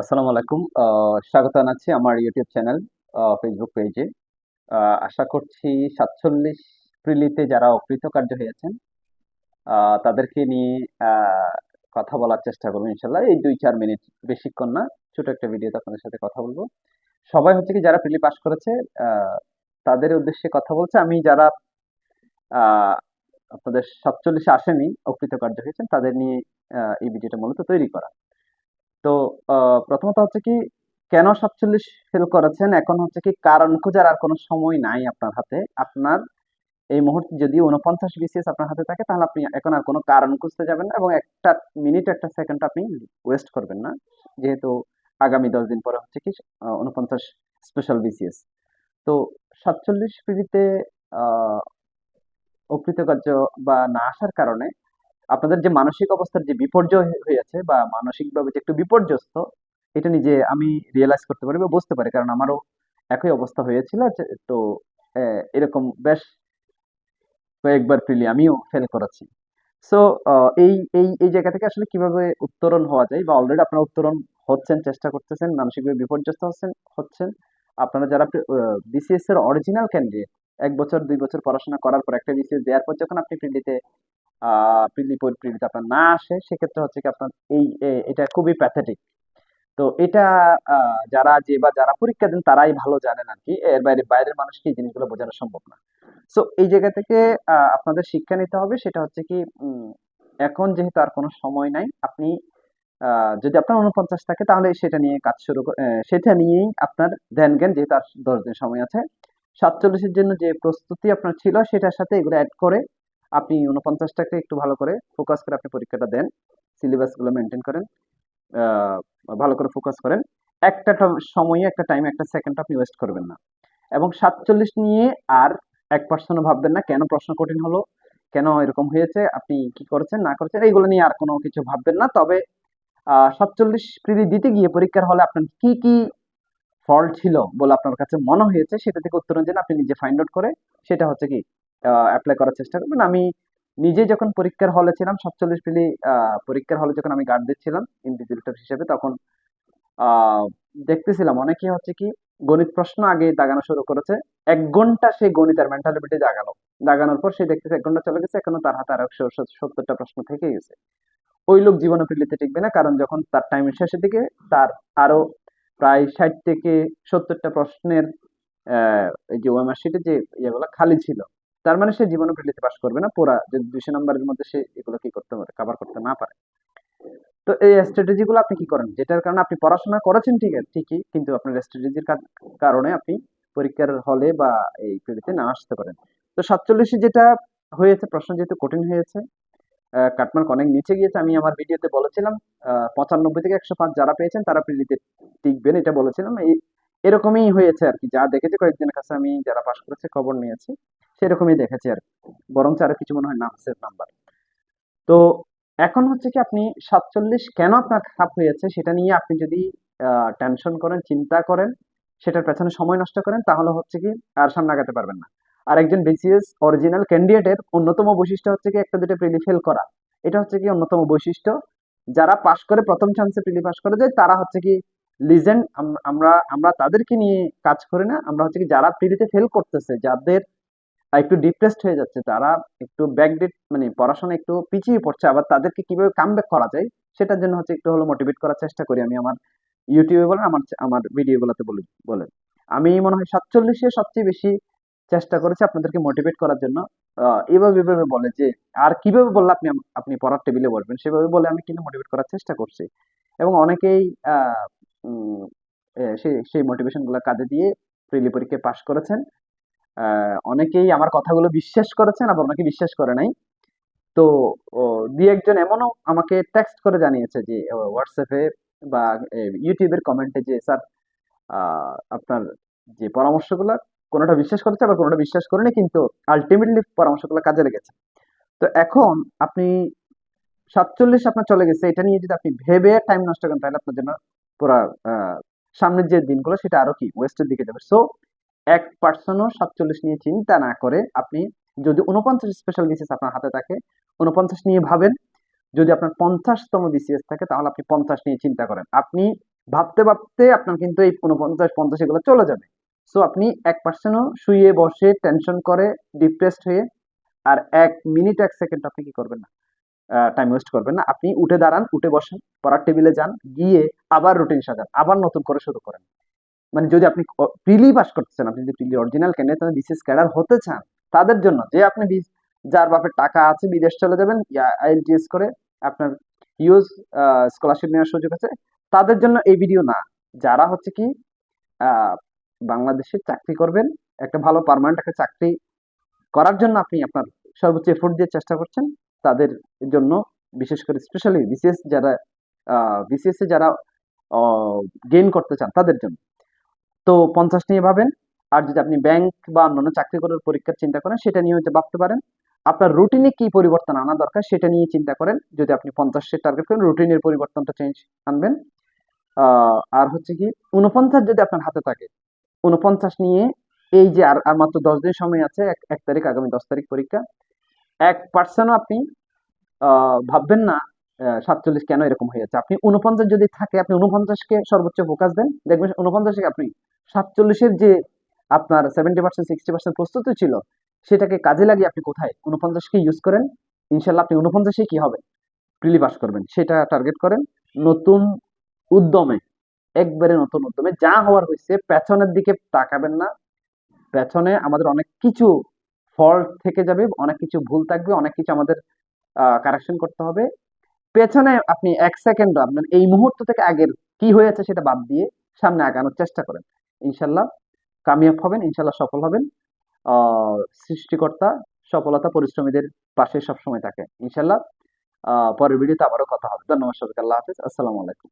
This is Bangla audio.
আসসালামু আলাইকুম। স্বাগত জানাচ্ছি আমার ইউটিউব চ্যানেল ফেসবুক পেজে আশা করছি সাতচল্লিশ প্রিলিতে যারা অকৃতকার্য হয়েছেন তাদেরকে নিয়ে কথা বলার চেষ্টা করব ইনশাল্লাহ এই দুই চার মিনিট বেশিক্ষণ না, ছোট একটা ভিডিওতে আপনাদের সাথে কথা বলব। সবাই হচ্ছে কি যারা প্রিলি পাস করেছে তাদের উদ্দেশ্যে কথা বলছে। আমি যারা আপনাদের সাতচল্লিশে আসেনি, অকৃতকার্য হয়েছেন, তাদের নিয়ে এই ভিডিওটা মূলত তৈরি করা। তো প্রথমত হচ্ছে কি, কেন সাতচল্লিশ ফেল করেছেন? এখন হচ্ছে কি, কারণ খোঁজার আর কোনো সময় নাই আপনার হাতে। আপনার এই মুহূর্তে যদি উনপঞ্চাশ বিসিএস আপনার হাতে থাকে, তাহলে আপনি এখন আর কোনো কারণ খুঁজতে যাবেন না এবং একটা মিনিট, একটা সেকেন্ড আপনি ওয়েস্ট করবেন না। যেহেতু আগামী দশ দিন পরে হচ্ছে কি উনপঞ্চাশ স্পেশাল বিসিএস। তো সাতচল্লিশ আহ অকৃতকার্য বা না আসার কারণে আপনাদের যে মানসিক অবস্থার যে বিপর্যয় হয়েছে বা মানসিকভাবে যে একটু বিপর্যস্ত, এটা নিজে আমি রিয়েলাইজ করতে পারি বা বুঝতে পারি। কারণ আমারও একই অবস্থা হয়েছিল তো এরকম বেশ কয়েকবার প্রিলি আমিও ফেল করেছি। সো এই এই এই জায়গা থেকে আসলে কীভাবে উত্তরণ হওয়া যায় বা অলরেডি আপনারা উত্তরণ হচ্ছেন, চেষ্টা করতেছেন, মানসিকভাবে বিপর্যস্ত হচ্ছেন হচ্ছেন, আপনারা যারা বিসিএস এর অরিজিনাল ক্যান্ডিডেট এক বছর, দুই বছর পড়াশোনা করার পর একটা বিসিএস দেওয়ার পর যখন আপনি প্রিলিতে প্রিলিতে আপনার না আসে, সেক্ষেত্রে হচ্ছে কি আপনার এই এটা খুবই প্যাথেটিক তো এটা যারা যে বা যারা পরীক্ষা দেন তারাই ভালো জানেন আর কি এর বাইরে, বাইরের মানুষকে এই জিনিসগুলো বোঝানো সম্ভব না। সো এই জায়গা থেকে আপনাদের শিক্ষা নিতে হবে, সেটা হচ্ছে কি এখন যেহেতু আর কোনো সময় নাই, আপনি যদি আপনার উনপঞ্চাশ থাকে, তাহলে সেটা নিয়ে কাজ শুরু সেটা নিয়েই আপনার ধ্যান জ্ঞান, যেহেতু আর দশ দিন সময় আছে, সাতচল্লিশের জন্য যে প্রস্তুতি আপনার ছিল, সেটার সাথে এগুলো অ্যাড করে আপনি উনপঞ্চাশটাকে একটু ভালো করে ফোকাস করে আপনি পরীক্ষাটা দেন। সিলেবাসগুলো মেনটেন করেন ভালো করে ফোকাস করেন। একটা সময়ে, একটা টাইমে একটা সেকেন্ড আপনি ওয়েস্ট করবেন না। এবং সাতচল্লিশ নিয়ে আর এক পার্সেন্টও ভাববেন না, কেন প্রশ্ন কঠিন হলো, কেন এরকম হয়েছে, আপনি কি করছেন, না করছেন, এইগুলো নিয়ে আর কোনো কিছু ভাববেন না। তবে সাতচল্লিশ প্রিলি দিতে গিয়ে পরীক্ষার হলে আপনার কি কি ফল্ট ছিল বলে আপনার কাছে মনে হয়েছে, সেটা থেকে উত্তরণ জেনে আপনি নিজে ফাইন্ড আউট করে, সেটা হচ্ছে কি অ্যাপ্লাই করার চেষ্টা করবেন। আমি নিজে যখন পরীক্ষার হলে ছিলাম, সাতচল্লিশ পিলি পরীক্ষার হলে যখন আমি গার্ড দিচ্ছিলাম ইনভিজিলেটর হিসেবে, তখন দেখতেছিলাম অনেকে হচ্ছে কি গণিত প্রশ্ন আগে দাগানো শুরু করেছে। এক ঘণ্টা সে গণিত আর মেন্টালিটি দাগানো দাগানোর পর সে দেখতেছে এক ঘণ্টা চলে গেছে, এখনও তার হাতে আর একশো সত্তরটা প্রশ্ন থেকে গেছে। ওই লোক জীবনে পিলিতে টিকবে না, কারণ যখন তার টাইমের শেষের দিকে তার আরও প্রায় ষাট থেকে সত্তরটা প্রশ্নের যে ওএমআর শিটে যে ইয়েগুলো খালি ছিল তার মানে সে জীবনে পিলিতে পাস করবে না, পুরা যদি দুইশো নম্বরের মধ্যে সে এগুলো কি করতে পারে কভার করতে না পারে। তো এই স্ট্র্যাটেজি গুলো আপনি কি করেন? যেটার কারণে আপনি পড়াশোনা করেছেন ঠিক আছে, ঠিকই, কিন্তু আপনার স্ট্র্যাটেজির কারণে আপনি পরীক্ষার হলে বা এই পিলিতে না আসতে পারেন। তো সাতচল্লিশে যেটা হয়েছে, প্রশ্ন যেহেতু কঠিন হয়েছে কাটমার্ক অনেক নিচে গিয়েছে, আমি আমার ভিডিওতে বলেছিলাম পঁচানব্বই থেকে একশো পাঁচ যারা পেয়েছেন তারা প্রিলিতে টিকবেন, এটা বলেছিলাম। এই এরকমই হয়েছে আর কি, যা দেখেছি কয়েকজনের কাছে আমি, যারা পাশ করেছে খবর নিয়েছি। সেরকমই দেখেছি আর। বরঞ্চ আরও কিছু মনে হয় নাম নাম্বার তো এখন হচ্ছে কি আপনি সাতচল্লিশ কেন আপনার খারাপ হয়েছে সেটা নিয়ে আপনি যদি টেনশন করেন, চিন্তা করেন, সেটার পেছনে সময় নষ্ট করেন, তাহলে হচ্ছে কি আর সামনে আগাতে পারবেন না। আর একজন বিসিএস অরিজিনাল ক্যান্ডিডেটের অন্যতম বৈশিষ্ট্য হচ্ছে কি একটা দুটো প্রিলি ফেল করা। এটা হচ্ছে কি অন্যতম বৈশিষ্ট্য। যারা পাশ করে প্রথম চান্সে প্রিলি পাস করে যায়, তারা হচ্ছে কি লিজেন্ড আমরা আমরা তাদেরকে নিয়ে কাজ করি না। আমরা হচ্ছে কি যারা প্রিলিতে ফেল করতেছে, যাদের একটু ডিপ্রেসড হয়ে যাচ্ছে। তারা একটু ব্যাকডেট মানে পড়াশোনা একটু পিছিয়ে পড়ছে, আবার তাদেরকে কীভাবে কামব্যাক করা যায়, সেটার জন্য হচ্ছে একটু হলো মোটিভেট করার চেষ্টা করি আমি আমার ইউটিউবে বলেন, আমার আমার ভিডিওগুলোতে বলি, বলেন। আমি মনে হয় সাতচল্লিশে সবচেয়ে বেশি চেষ্টা করেছি আপনাদেরকে মোটিভেট করার জন্য। এভাবে এভাবে বলে যে, আর কীভাবে বললে আপনি আপনি পড়ার টেবিলে বসবেন, সেভাবে বলে আমি কিন্তু মোটিভেট করার চেষ্টা করছি। এবং অনেকেই সেই সেই মোটিভেশনগুলো কাজে দিয়ে প্রিলি পরীক্ষায় পাশ করেছেন। অনেকেই আমার কথাগুলো বিশ্বাস করেছেন, আবার অনেকে বিশ্বাস করে নাই। তো দুই একজন এমনও আমাকে টেক্সট করে জানিয়েছে যে হোয়াটসঅ্যাপে বা ইউটিউবের কমেন্টে যে, স্যার আপনার যে পরামর্শগুলো, কোনোটা বিশ্বাস করেছে, আবার কোনোটা বিশ্বাস করেনি, কিন্তু আলটিমেটলি পরামর্শগুলো কাজে লেগেছে। তো এখন আপনি সাতচল্লিশ আপনার চলে গেছে, এটা নিয়ে যদি আপনি ভেবে টাইম নষ্ট করেন, তাহলে আপনার জন্য পুরা সামনের যে দিনগুলো, সেটা আরও কি ওয়েস্টের দিকে যাবে। সো এক পার্সনও সাতচল্লিশ নিয়ে চিন্তা না করে আপনি যদি উনপঞ্চাশ স্পেশাল বিসিএস আপনার হাতে থাকে উনপঞ্চাশ নিয়ে ভাবেন, যদি আপনার পঞ্চাশতম বিসিএস থাকে তাহলে আপনি পঞ্চাশ নিয়ে চিন্তা করেন। আপনি ভাবতে ভাবতে আপনার কিন্তু এই উনপঞ্চাশ পঞ্চাশ এগুলো চলে যাবে। সো আপনি এক পার্সেন্টও শুয়ে বসে টেনশন করে ডিপ্রেসড হয়ে আর এক মিনিট এক সেকেন্ড আপনি কি করবেন না? টাইম ওয়েস্ট করবেন না। আপনি উঠে দাঁড়ান, উঠে বসেন, পড়ার টেবিলে যান, গিয়ে আবার রুটিন সাজান, আবার নতুন করে শুরু করেন। মানে যদি আপনি প্রিলি পাস করতেছেন, আপনি যদি প্রিলি অরিজিনাল ক্যান্ডিডেট বিসিএস ক্যাডার হতে চান তাদের জন্য। যে আপনি যার বাপের টাকা আছে, বিদেশ চলে যাবেন আইএলটিএস করে আপনার ইউজ স্কলারশিপ নেওয়ার সুযোগ আছে, তাদের জন্য এই ভিডিও না। যারা হচ্ছে কি বাংলাদেশে চাকরি করবেন, একটা ভালো পার্মানেন্ট একটা চাকরি করার জন্য আপনি আপনার সর্বোচ্চ এফোর্ট দিয়ে চেষ্টা করছেন, তাদের জন্য বিশেষ করে স্পেশালি বিসিএস যারা বিসিএস যারা গেইন করতে চান তাদের জন্য। তো পঞ্চাশ নিয়ে ভাবেন। আর যদি আপনি ব্যাংক বা অন্যান্য চাকরি করার পরীক্ষার চিন্তা করেন, সেটা নিয়ে হচ্ছে ভাবতে পারেন। আপনার রুটিনে কি পরিবর্তন আনা দরকার, সেটা নিয়ে চিন্তা করেন। যদি আপনি পঞ্চাশের টার্গেট করেন রুটিনের পরিবর্তনটা চেঞ্জ আনবেন। আর হচ্ছে কি উনপঞ্চাশ যদি আপনার হাতে থাকে উনপঞ্চাশ নিয়ে এই যে আর মাত্র দশ দিন সময় আছে, এক তারিখ, আগামী দশ তারিখ পরীক্ষা, এক পার্সেন্টও আপনি ভাববেন না সাতচল্লিশ কেন এরকম হয়ে যাচ্ছে? আপনি উনপঞ্চাশ যদি থাকে, আপনি উনপঞ্চাশকে সর্বোচ্চ ফোকাস দেন। দেখবেন উনপঞ্চাশে আপনি সাতচল্লিশের যে আপনার সেভেন্টি পার্সেন্ট সিক্সটি পার্সেন্ট প্রস্তুতি ছিল, সেটাকে কাজে লাগিয়ে আপনি কোথায়? উনপঞ্চাশকে ইউজ করেন। ইনশাল্লাহ আপনি উনপঞ্চাশে কি হবে? প্রিলি পাস করবেন। সেটা টার্গেট করেন। নতুন উদ্যমে, একবারে নতুন উদ্যমে যা হওয়ার হয়েছে, পেছনের দিকে তাকাবেন না। পেছনে আমাদের অনেক কিছু ফল্ট থেকে যাবে, অনেক কিছু ভুল থাকবে, অনেক কিছু আমাদের কারেকশন করতে হবে। পেছনে আপনি এক সেকেন্ড আপনার এই মুহূর্ত থেকে আগের কি হয়েছে সেটা বাদ দিয়ে সামনে আগানোর চেষ্টা করেন। ইনশাল্লাহ কামিয়াব হবেন, ইনশাল্লাহ সফল হবেন। সৃষ্টিকর্তা, সফলতা পরিশ্রমীদের পাশে সবসময় থাকে। ইনশাল্লাহ পরের ভিডিওতে আবারও কথা হবে। ধন্যবাদ সবাইকে, আল্লাহ হাফিজ। আসসালামু আলাইকুম।